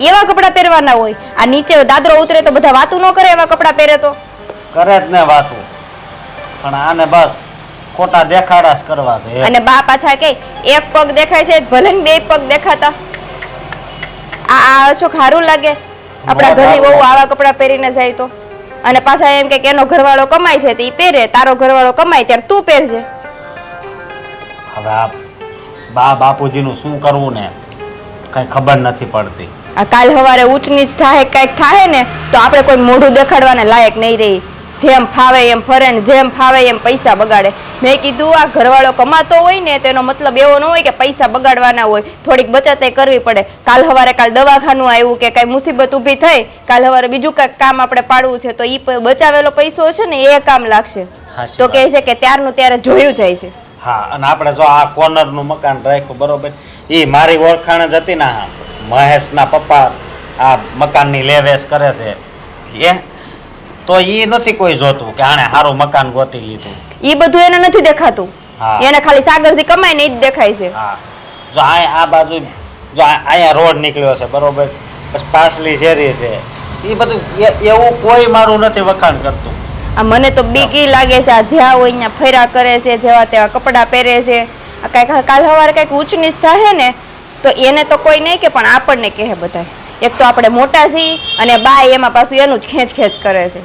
એવા કપડાં પહેરવાના હોય. આ નીચે દાદરો ઉતરે તો બધા વાતું ન કરે એવા કપડાં પહેરે તો. કરે જ ને વાતું. પણ આને બસ ખોટા દેખાડા કરવા છે. અને બા પાછા કે એક પગ દેખાય છે ભલે ને બે પગ દેખાતા. આ આ અશોક સારું લાગે. આપણા ઘરની બહુ આવા કપડાં પહેરીને જાય તો. અને પાછા એમ કે એનો ઘરવાળો કમાય છે તે પહેરે. તારો ઘરવાળો કમાય ત્યારે તું પહેરજે. હવે આ બા બાપુજીનું શું કરવું ને? કઈ ખબર નથી પડતી. આ કાલ સવારે ઊંચ નીચ થાય કંઈક થાય ને તો આપણે કોઈ મોઢું દેખાડવાને લાયક નહીં રહી. જેમ ફાવે એમ ફરે ને જેમ ફાવે એમ પૈસા બગાડે. મેં કીધું આ ઘરવાળો કમાતો હોય ને તેનો મતલબ એવો ન હોય કે પૈસા બગાડવાના હોય. થોડીક બચત એ કરવી પડે. કાલ સવારે કાલ દવાખાનું આવ્યું કે કાંઈ મુસીબત ઊભી થઈ કાલ હવારે બીજું કાંઈક કામ આપણે પાડવું છે તો એ બચાવેલો પૈસો છે ને એ કામ લાગશે. તો. કહે છે કે ત્યારનું ત્યારે જોયું જાય છે. હા અને આપણે જો આ કોર્નરનું મકાન રાખ્યું બરોબર? એ મારી ઓળખાણ જ હતી ને આ મહેશના પપ્પા આ મકાનની લેવેશ કરે છે. એ તો એ નથી કોઈ જોતું કે આણે સારું મકાન ગોતી લીધું. એ બધું એને નથી દેખાતું. એને ખાલી સાગરથી કમાઈને એ જ દેખાય છે. હા. જો આ આ બાજુ જો અહીંયા રોડ નીકળ્યો છે બરોબર? પછી પાછલી શેરી છે. એ બધું એવું કોઈ મારું નથી વખાણ કરતું. આ મને તો બીક લાગે છે આ જ્યાં હોય અહીંયા ફેરા કરે છે જેવા તેવા કપડાં પહેરે છે. આ કાંઈક કાલ સવારે કાંઈક ઊંચ નીચ થાય ને તો એને તો કોઈ નહીં કે પણ આપણને કહે બધાય. એક તો આપણે મોટા છીએ અને બા એમાં પાછું એનું જ ખેંચ ખેંચ કરે છે.